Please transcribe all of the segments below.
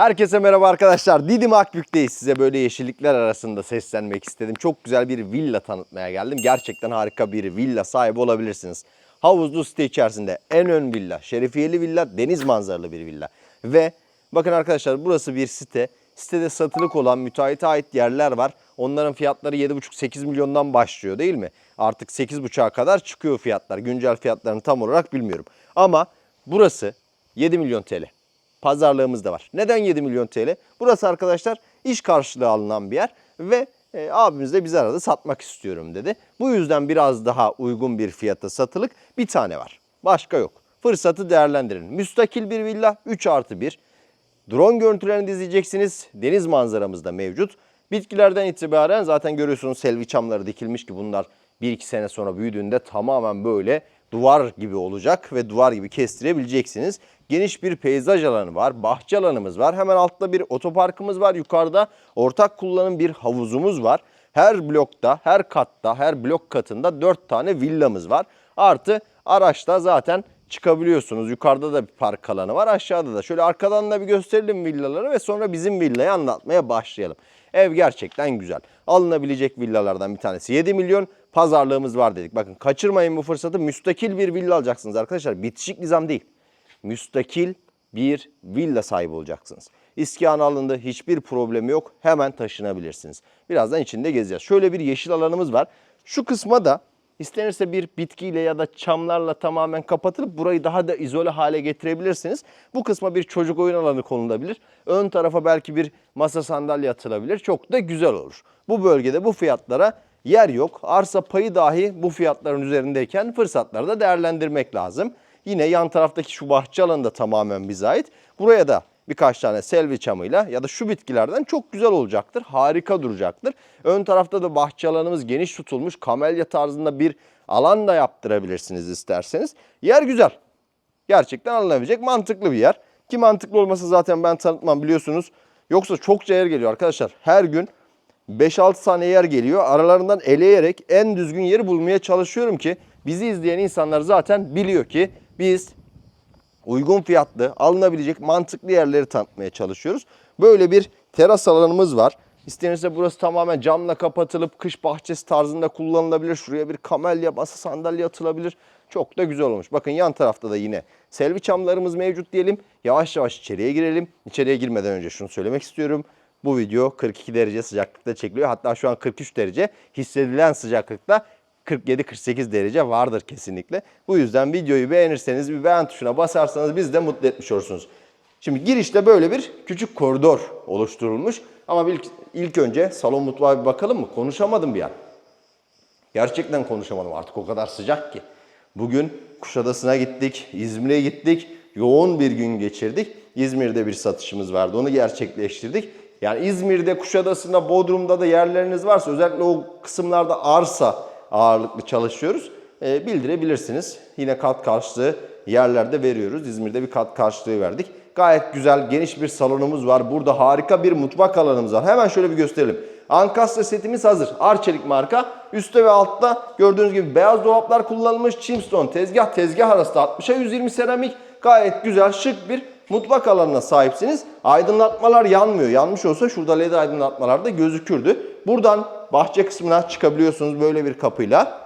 Herkese merhaba arkadaşlar. Didim Akbük'teyiz. Size böyle yeşillikler arasında seslenmek istedim. Çok güzel bir villa tanıtmaya geldim. Gerçekten harika bir villa sahibi olabilirsiniz. Havuzlu site içerisinde en ön villa, şerefiyeli villa, deniz manzaralı bir villa. Ve bakın arkadaşlar burası bir site. Sitede satılık olan müteahhite ait yerler var. Onların fiyatları 7,5-8 milyondan başlıyor değil mi? Artık 8,5'a kadar çıkıyor fiyatlar. Güncel fiyatlarını tam olarak bilmiyorum. Ama burası 7 milyon TL pazarlığımız da var. Neden 7 milyon TL? Burası arkadaşlar iş karşılığı alınan bir yer ve e, abimiz de bizi aradı satmak istiyorum dedi. Bu yüzden biraz daha uygun bir fiyata satılık bir tane var. Başka yok. Fırsatı değerlendirin. Müstakil bir villa 3 artı 1. Drone görüntülerini de izleyeceksiniz. Deniz manzaramız da mevcut. Bitkilerden itibaren zaten görüyorsunuz selvi çamları dikilmiş ki bunlar 1-2 sene sonra büyüdüğünde tamamen böyle duvar gibi olacak ve duvar gibi kestirebileceksiniz. Geniş bir peyzaj alanı var, bahçe alanımız var. Hemen altta bir otoparkımız var. Yukarıda ortak kullanım bir havuzumuz var. Her blokta, her katta, her blok katında 4 tane villamız var. Artı araçta zaten çıkabiliyorsunuz. Yukarıda da bir park alanı var, aşağıda da. Şöyle arkadan da bir gösterelim villaları ve sonra bizim villayı anlatmaya başlayalım. Ev gerçekten güzel. Alınabilecek villalardan bir tanesi 7 milyon. Pazarlığımız var dedik. Bakın kaçırmayın bu fırsatı. Müstakil bir villa alacaksınız arkadaşlar. Bitişik nizam değil. Müstakil bir villa sahibi olacaksınız. İskan alındı. Hiçbir problemi yok. Hemen taşınabilirsiniz. Birazdan içinde gezeceğiz. Şöyle bir yeşil alanımız var. Şu kısma da istenirse bir bitkiyle ya da çamlarla tamamen kapatılıp burayı daha da izole hale getirebilirsiniz. Bu kısma bir çocuk oyun alanı konulabilir. Ön tarafa belki bir masa sandalye atılabilir. Çok da güzel olur. Bu bölgede bu fiyatlara yer yok. Arsa payı dahi bu fiyatların üzerindeyken fırsatları da değerlendirmek lazım. Yine yan taraftaki şu bahçe alanı da tamamen bize ait. Buraya da birkaç tane selvi çamıyla ya da şu bitkilerden çok güzel olacaktır. Harika duracaktır. Ön tarafta da bahçe alanımız geniş tutulmuş. Kamelya tarzında bir alan da yaptırabilirsiniz isterseniz. Yer güzel. Gerçekten alınabilecek mantıklı bir yer. Ki mantıklı olmasa zaten ben tanıtmam biliyorsunuz. Yoksa çokça yer geliyor arkadaşlar. Her gün 5-6 tane yer geliyor. Aralarından eleyerek en düzgün yeri bulmaya çalışıyorum ki bizi izleyen insanlar zaten biliyor ki biz uygun fiyatlı, alınabilecek mantıklı yerleri tanıtmaya çalışıyoruz. Böyle bir teras alanımız var. İstenirse burası tamamen camla kapatılıp kış bahçesi tarzında kullanılabilir. Şuraya bir kamelya, masa sandalye atılabilir. Çok da güzel olmuş. Bakın yan tarafta da yine selvi çamlarımız mevcut diyelim. Yavaş yavaş içeriye girelim. İçeriye girmeden önce şunu söylemek istiyorum. Bu video 42 derece sıcaklıkta çekiliyor. Hatta şu an 43 derece. Hissedilen sıcaklıkta 47-48 derece vardır kesinlikle. Bu yüzden videoyu beğenirseniz bir beğen tuşuna basarsanız biz de mutlu etmiş olursunuz. Şimdi girişte böyle bir küçük koridor oluşturulmuş. Ama ilk, ilk önce salon mutfağa bir bakalım mı? Konuşamadım bir an. Gerçekten konuşamadım artık o kadar sıcak ki. Bugün Kuşadası'na gittik, İzmir'e gittik. Yoğun bir gün geçirdik. İzmir'de bir satışımız vardı. Onu gerçekleştirdik. Yani İzmir'de, Kuşadası'nda, Bodrum'da da yerleriniz varsa özellikle o kısımlarda arsa ağırlıklı çalışıyoruz. E, bildirebilirsiniz. Yine kat karşılığı yerlerde veriyoruz. İzmir'de bir kat karşılığı verdik. Gayet güzel, geniş bir salonumuz var. Burada harika bir mutfak alanımız var. Hemen şöyle bir gösterelim. Ankastre setimiz hazır. Arçelik marka. Üstte ve altta gördüğünüz gibi beyaz dolaplar kullanılmış. Chimstone tezgah, tezgah arası da 60'a 120 seramik. Gayet güzel, şık bir mutfak alanına sahipsiniz. Aydınlatmalar yanmıyor. Yanmış olsa şurada led aydınlatmalar da gözükürdü. Buradan bahçe kısmına çıkabiliyorsunuz böyle bir kapıyla.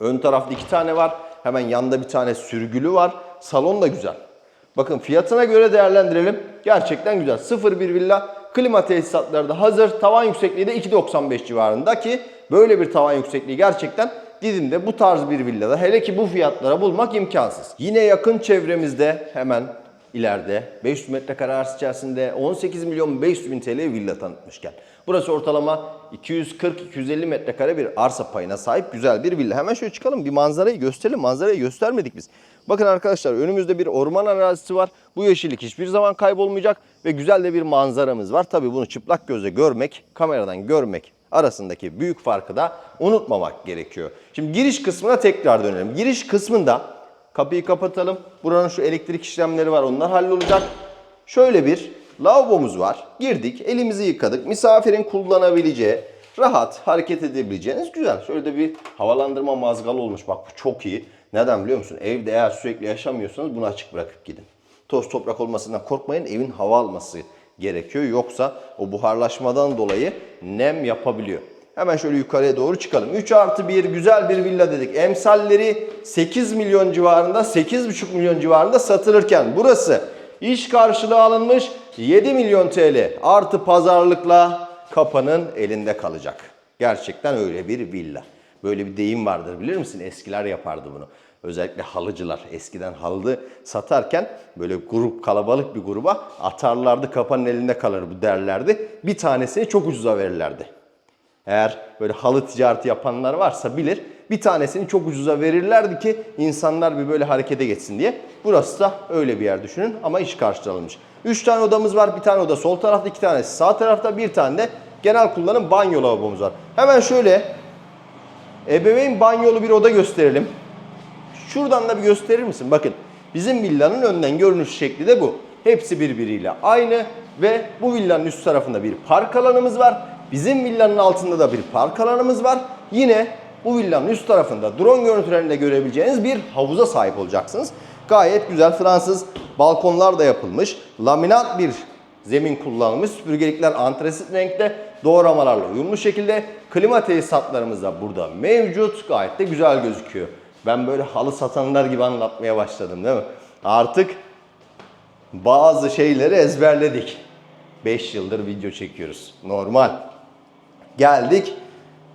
Ön tarafta iki tane var. Hemen yanında bir tane sürgülü var. Salon da güzel. Bakın fiyatına göre değerlendirelim. Gerçekten güzel. 0 bir villa. Klima tesisatları da hazır. Tavan yüksekliği de 2.95 civarında ki böyle bir tavan yüksekliği gerçekten Didim'de bu tarz bir villada hele ki bu fiyatlara bulmak imkansız. Yine yakın çevremizde hemen ileride 500 metrekare arsa içerisinde 18 milyon 500 bin TL villa tanıtmışken. Burası ortalama 240-250 metrekare bir arsa payına sahip güzel bir villa. Hemen şöyle çıkalım bir manzarayı gösterelim. Manzarayı göstermedik biz. Bakın arkadaşlar önümüzde bir orman arazisi var. Bu yeşillik hiçbir zaman kaybolmayacak ve güzel de bir manzaramız var. Tabii bunu çıplak gözle görmek, kameradan görmek arasındaki büyük farkı da unutmamak gerekiyor. Şimdi giriş kısmına tekrar dönelim. Giriş kısmında kapıyı kapatalım. Buranın şu elektrik işlemleri var onlar hallolacak. Şöyle bir lavabomuz var. Girdik, elimizi yıkadık. Misafirin kullanabileceği, rahat hareket edebileceğiniz güzel. Şöyle de bir havalandırma mazgalı olmuş. Bak bu çok iyi. Neden biliyor musun? Evde eğer sürekli yaşamıyorsanız bunu açık bırakıp gidin. Toz toprak olmasından korkmayın. Evin hava alması gerekiyor. Yoksa o buharlaşmadan dolayı nem yapabiliyor. Hemen şöyle yukarıya doğru çıkalım. 3 artı 1 güzel bir villa dedik. Emsalleri 8 milyon civarında, 8,5 milyon civarında satılırken burası iş karşılığı alınmış 7 milyon TL artı pazarlıkla kapanın elinde kalacak. Gerçekten öyle bir villa. Böyle bir deyim vardır bilir misin? Eskiler yapardı bunu. Özellikle halıcılar eskiden halı satarken böyle grup kalabalık bir gruba atarlardı kapanın elinde kalır bu derlerdi. Bir tanesini çok ucuza verirlerdi. Eğer böyle halı ticareti yapanlar varsa bilir. Bir tanesini çok ucuza verirlerdi ki insanlar bir böyle harekete geçsin diye. Burası da öyle bir yer düşünün ama iş karşılanmış. 3 tane odamız var. Bir tane oda sol tarafta, iki tanesi sağ tarafta, bir tane de genel kullanım banyo lavabomuz var. Hemen şöyle ebeveyn banyolu bir oda gösterelim. Şuradan da bir gösterir misin? Bakın bizim villanın önden görünüş şekli de bu. Hepsi birbiriyle aynı ve bu villanın üst tarafında bir park alanımız var. Bizim villanın altında da bir park alanımız var. Yine bu villanın üst tarafında drone görüntülerinde görebileceğiniz bir havuza sahip olacaksınız. Gayet güzel Fransız balkonlar da yapılmış. Laminat bir zemin kullanılmış. Süpürgelikler antresit renkte doğramalarla uyumlu şekilde. Klima tesisatlarımız da burada mevcut. Gayet de güzel gözüküyor. Ben böyle halı satanlar gibi anlatmaya başladım değil mi? Artık bazı şeyleri ezberledik. 5 yıldır video çekiyoruz. Normal. Geldik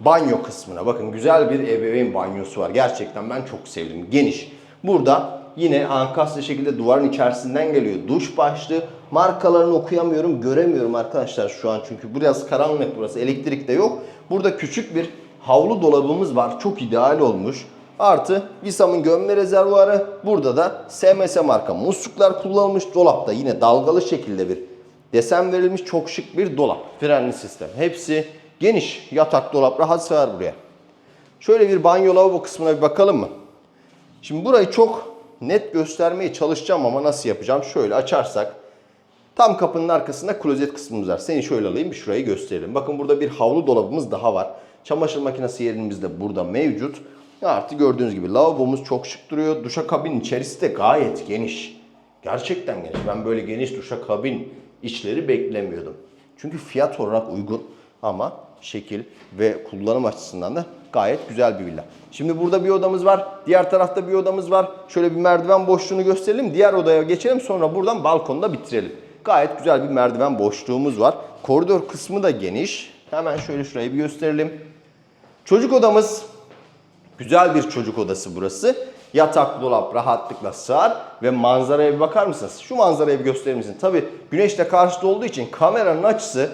banyo kısmına. Bakın güzel bir ebeveyn banyosu var. Gerçekten ben çok sevdim. Geniş. Burada yine ankastre şekilde duvarın içerisinden geliyor. Duş başlığı. Markalarını okuyamıyorum, göremiyorum arkadaşlar şu an. Çünkü biraz karanlık burası. Elektrik de yok. Burada küçük bir havlu dolabımız var. Çok ideal olmuş. Artı Visam'ın gömme rezervuarı. Burada da SMS marka musluklar kullanılmış. Dolapta yine dalgalı şekilde bir desen verilmiş. Çok şık bir dolap. Frenli sistem. Hepsi geniş. Yatak dolap rahat sığar buraya. Şöyle bir banyo lavabo kısmına bir bakalım mı? Şimdi burayı çok net göstermeye çalışacağım ama nasıl yapacağım? Şöyle açarsak tam kapının arkasında klozet kısmımız var. Seni şöyle alayım bir şurayı gösterelim. Bakın burada bir havlu dolabımız daha var. Çamaşır makinesi yerimiz de burada mevcut. Artı gördüğünüz gibi lavabomuz çok şık duruyor. Duşakabin içerisi de gayet geniş. Gerçekten geniş. Ben böyle geniş duşakabin içleri beklemiyordum. Çünkü fiyat olarak uygun ama şekil ve kullanım açısından da gayet güzel bir villa. Şimdi burada bir odamız var. Diğer tarafta bir odamız var. Şöyle bir merdiven boşluğunu gösterelim. Diğer odaya geçelim. Sonra buradan balkonda bitirelim. Gayet güzel bir merdiven boşluğumuz var. Koridor kısmı da geniş. Hemen şöyle şurayı bir gösterelim. Çocuk odamız Güzel bir çocuk odası burası. Yatak, dolap rahatlıkla sığar ve manzaraya bir bakar mısınız? Şu manzarayı bir gösterir misin? Tabi güneşle karşıda olduğu için kameranın açısı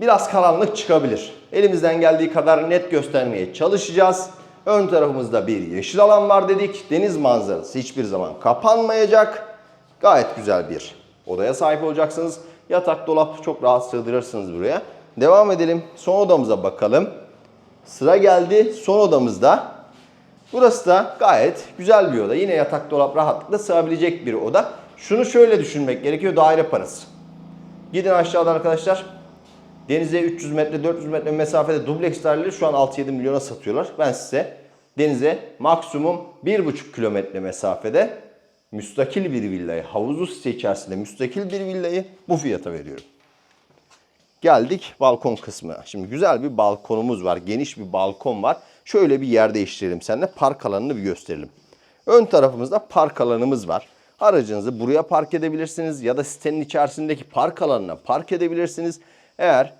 biraz karanlık çıkabilir. Elimizden geldiği kadar net göstermeye çalışacağız. Ön tarafımızda bir yeşil alan var dedik. Deniz manzarası hiçbir zaman kapanmayacak. Gayet güzel bir odaya sahip olacaksınız. Yatak, dolap çok rahat sığdırırsınız buraya. Devam edelim. Son odamıza bakalım. Sıra geldi son odamızda. Burası da gayet güzel bir oda. Yine yatak dolap rahatlıkla sığabilecek bir oda. Şunu şöyle düşünmek gerekiyor. Daire parası. Gidin aşağıdan arkadaşlar. Denize 300 metre 400 metre mesafede dubleks şu an 6-7 milyona satıyorlar. Ben size denize maksimum 1,5 kilometre mesafede müstakil bir villayı, havuzlu site içerisinde müstakil bir villayı bu fiyata veriyorum. Geldik balkon kısmına. Şimdi güzel bir balkonumuz var. Geniş bir balkon var. Şöyle bir yer değiştirelim seninle. Park alanını bir gösterelim. Ön tarafımızda park alanımız var. Aracınızı buraya park edebilirsiniz ya da sitenin içerisindeki park alanına park edebilirsiniz. Eğer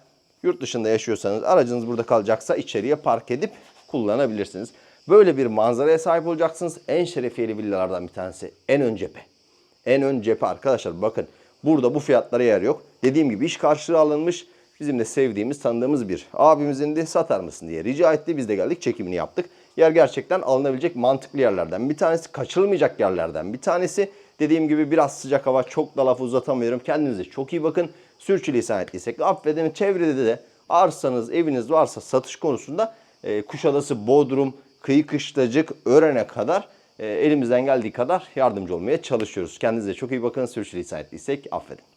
yurt dışında yaşıyorsanız aracınız burada kalacaksa içeriye park edip kullanabilirsiniz. Böyle bir manzaraya sahip olacaksınız. En şerefiyeli villalardan bir tanesi. En ön cephe. En ön cephe arkadaşlar bakın. Burada bu fiyatlara yer yok. Dediğim gibi iş karşılığı alınmış. Bizim de sevdiğimiz, tanıdığımız bir abimizin de satar mısın diye rica etti. Biz de geldik çekimini yaptık. Yer gerçekten alınabilecek mantıklı yerlerden. Bir tanesi kaçırılmayacak yerlerden. Bir tanesi dediğim gibi biraz sıcak hava çok da lafı uzatamıyorum. Kendinize çok iyi bakın. Sürçülisan ettiysek affedin. Çevrede de arsanız, eviniz varsa satış konusunda e, Kuşadası, Bodrum, Kıyı Kışlacık, Ören'e kadar e, elimizden geldiği kadar yardımcı olmaya çalışıyoruz. Kendinize çok iyi bakın. Sürçülisan ettiysek affedin.